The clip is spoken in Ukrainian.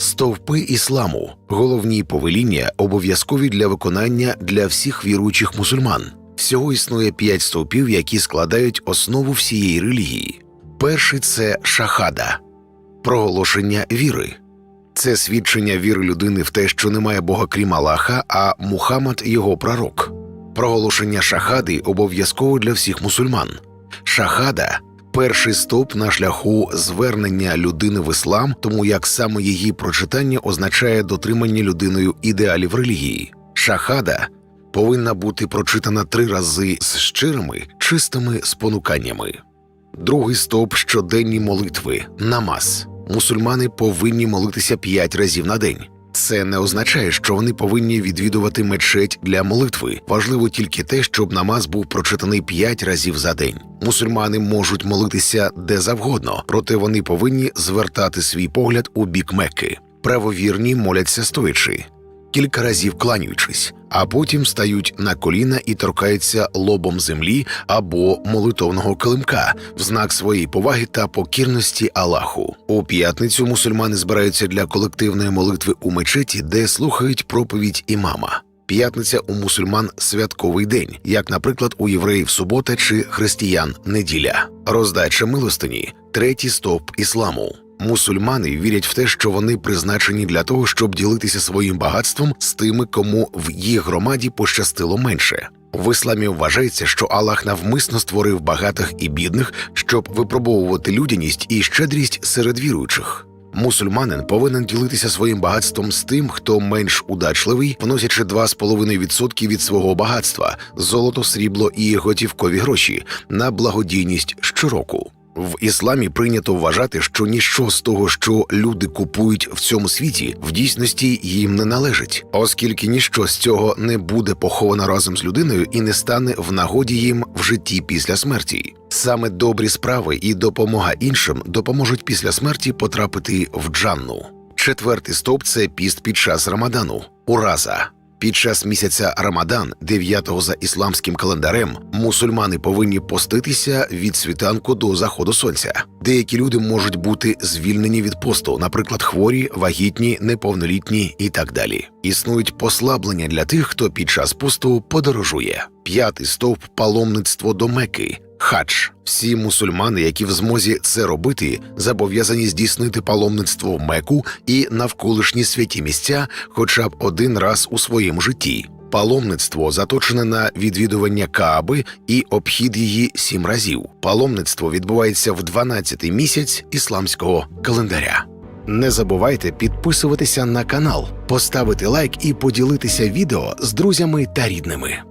Стовпи ісламу головні повеління обов'язкові для виконання для всіх віруючих мусульман. Всього існує п'ять стовпів, які складають основу всієї релігії. Перший це шахада проголошення віри. Це свідчення віри людини в те, що немає Бога крім Аллаха, а Мухаммад його пророк. Проголошення шахади обов'язково для всіх мусульман. Шахада перший стоп на шляху звернення людини в іслам, тому як саме її прочитання означає дотримання людиною ідеалів релігії. Шахада повинна бути прочитана три рази з щирими, чистими спонуканнями. Другий стоп щоденні молитви намаз. Мусульмани повинні молитися п'ять разів на день. Це не означає, що вони повинні відвідувати мечеть для молитви. Важливо тільки те, щоб намаз був прочитаний п'ять разів за день. Мусульмани можуть молитися де завгодно, проте вони повинні звертати свій погляд у бік Мекки. Правовірні моляться стоячи, кілька разів кланяючись, а потім стають на коліна і торкаються лобом землі або молитовного килимка в знак своєї поваги та покірності Аллаху. У п'ятницю мусульмани збираються для колективної молитви у мечеті, де слухають проповідь імама. П'ятниця у мусульман святковий день, як, наприклад, у євреїв субота чи християн неділя. Роздача милостині третій стовп ісламу. Мусульмани вірять в те, що вони призначені для того, щоб ділитися своїм багатством з тими, кому в їх громаді пощастило менше. В ісламі вважається, що Аллах навмисно створив багатих і бідних, щоб випробовувати людяність і щедрість серед віруючих. Мусульманин повинен ділитися своїм багатством з тим, хто менш удачливий, вносячи 2,5% від свого багатства золото, срібло і готівкові гроші на благодійність щороку. В ісламі прийнято вважати, що ніщо з того, що люди купують в цьому світі, в дійсності їм не належить, оскільки ніщо з цього не буде поховано разом з людиною і не стане в нагоді їм в житті після смерті. Саме добрі справи і допомога іншим допоможуть після смерті потрапити в джанну. Четвертий стовп це піст під час Рамадану, ураза. Під час місяця Рамадан, 9-го за ісламським календарем, мусульмани повинні поститися від світанку до заходу сонця. Деякі люди можуть бути звільнені від посту, наприклад, хворі, вагітні, неповнолітні і так далі. Існують послаблення для тих, хто під час посту подорожує. П'ятий стовп паломництво до Мекки. Хадж. Всі мусульмани, які в змозі це робити, зобов'язані здійснити паломництво в Меку і навколишні святі місця хоча б один раз у своєму житті. Паломництво заточене на відвідування Кааби і обхід її сім разів. Паломництво відбувається в 12-й місяць ісламського календаря. Не забувайте підписуватися на канал, поставити лайк і поділитися відео з друзями та рідними.